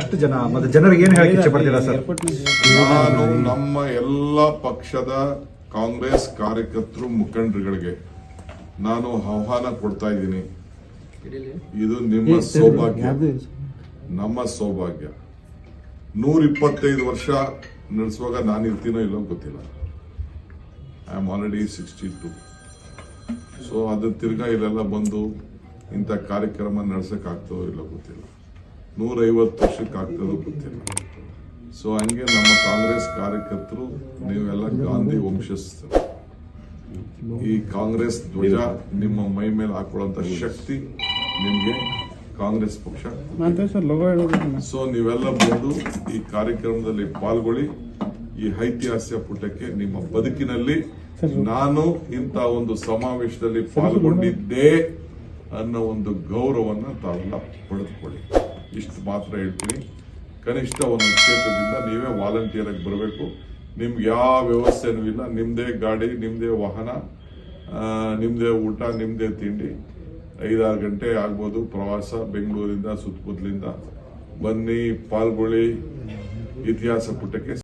ಎಷ್ಟು ಜನ ಮತ್ತೆ ಜನರಿಗೆ ಏನು ಹೇಳಕ್ಕೆ ಇಚ್ಛೆ ಪಡ್ತೀರಾ ಸರ್? ನಾನು ನಮ್ಮ ಎಲ್ಲ ಪಕ್ಷದ ಕಾಂಗ್ರೆಸ್ ಕಾರ್ಯಕರ್ತರು ಮುಖಂಡರುಗಳಿಗೆ ನಾನು ಆಹ್ವಾನ ಕೊಡ್ತಾ ಇದ್ದೀನಿ. ಇದು ನಿಮ್ಮ ಸೌಭಾಗ್ಯ. ನಮ್ಮ ಸೌಭಾಗ್ಯ. ನೂರ ಇಪ್ಪತ್ತೈದು ವರ್ಷ ನಡೆಸುವಾಗ ನಾನು ಇರ್ತೀನೋ ಇಲ್ಲೋ ಗೊತ್ತಿಲ್ಲ. I am already sixty two so ಅದು ತಿರ್ಗಾ ಇಲ್ಲೆಲ್ಲ ಬಂದು ಇಂಥ ಕಾರ್ಯಕ್ರಮ ನಡೆಸೋಕ್ಕಾಗ್ತೋ ಇಲ್ಲೋ ಗೊತ್ತಿಲ್ಲ. ನೂರೈವತ್ತು ವರ್ಷಕ್ಕೆ ಆಗ್ತದೋ ಗೊತ್ತಿಲ್ಲ. ಸೊ ಹಂಗೆ ನಮ್ಮ ಕಾಂಗ್ರೆಸ್ ಕಾರ್ಯಕರ್ತರು ನೀವೆಲ್ಲ ಗಾಂಧಿ ವಂಶಸ್ಥರು. ಈ ಕಾಂಗ್ರೆಸ್ ಧ್ವಜ ನಿಮ್ಮ ಮೈ ಮೇಲೆ ಹಾಕೊಳ್ಳುವಂತ ಶಕ್ತಿ ನಿಮ್ಗೆ ಕಾಂಗ್ರೆಸ್ ಪಕ್ಷ ಸೊ ನೀವೆಲ್ಲ ಬಂದು ಈ ಕಾರ್ಯಕ್ರಮದಲ್ಲಿ ಪಾಲ್ಗೊಳ್ಳಿ. ಈ ಐತಿಹಾಸಿಕ ಪುಟಕ್ಕೆ ನಿಮ್ಮ ಬದುಕಿನಲ್ಲಿ ನಾನು ಇಂಥ ಒಂದು ಸಮಾವೇಶದಲ್ಲಿ ಪಾಲ್ಗೊಂಡಿದ್ದೆ ಅನ್ನೋ ಒಂದು ಗೌರವನ್ನ ತಾವೆಲ್ಲ ಪಡೆದುಕೊಳ್ಳಿ. ಇಷ್ಟು ಮಾತ್ರ ಹೇಳ್ತೀನಿ. ಕನಿಷ್ಠ ಒಂದು ಕ್ಷೇತ್ರದಿಂದ ನೀವೇ ವಾಲಂಟಿಯರ್ ಆಗಿ ಬರಬೇಕು. ನಿಮ್ಗೆ ಯಾವ ವ್ಯವಸ್ಥೆನೂ ಇಲ್ಲ. ನಿಮ್ದೇ ಗಾಡಿ, ನಿಮ್ದೇ ವಾಹನ ನಿಮ್ಮದೇ ಊಟ, ನಿಮ್ದೇ ತಿಂಡಿ. ಐದಾರು ಗಂಟೆ ಆಗ್ಬೋದು ಪ್ರವಾಸ ಬೆಂಗಳೂರಿಂದ, ಸುತ್ತಮುತ್ತಲಿಂದ. ಬನ್ನಿ, ಪಾಲ್ಗೊಳ್ಳಿ. ಇತಿಹಾಸ ಪುಟಕ್ಕೆ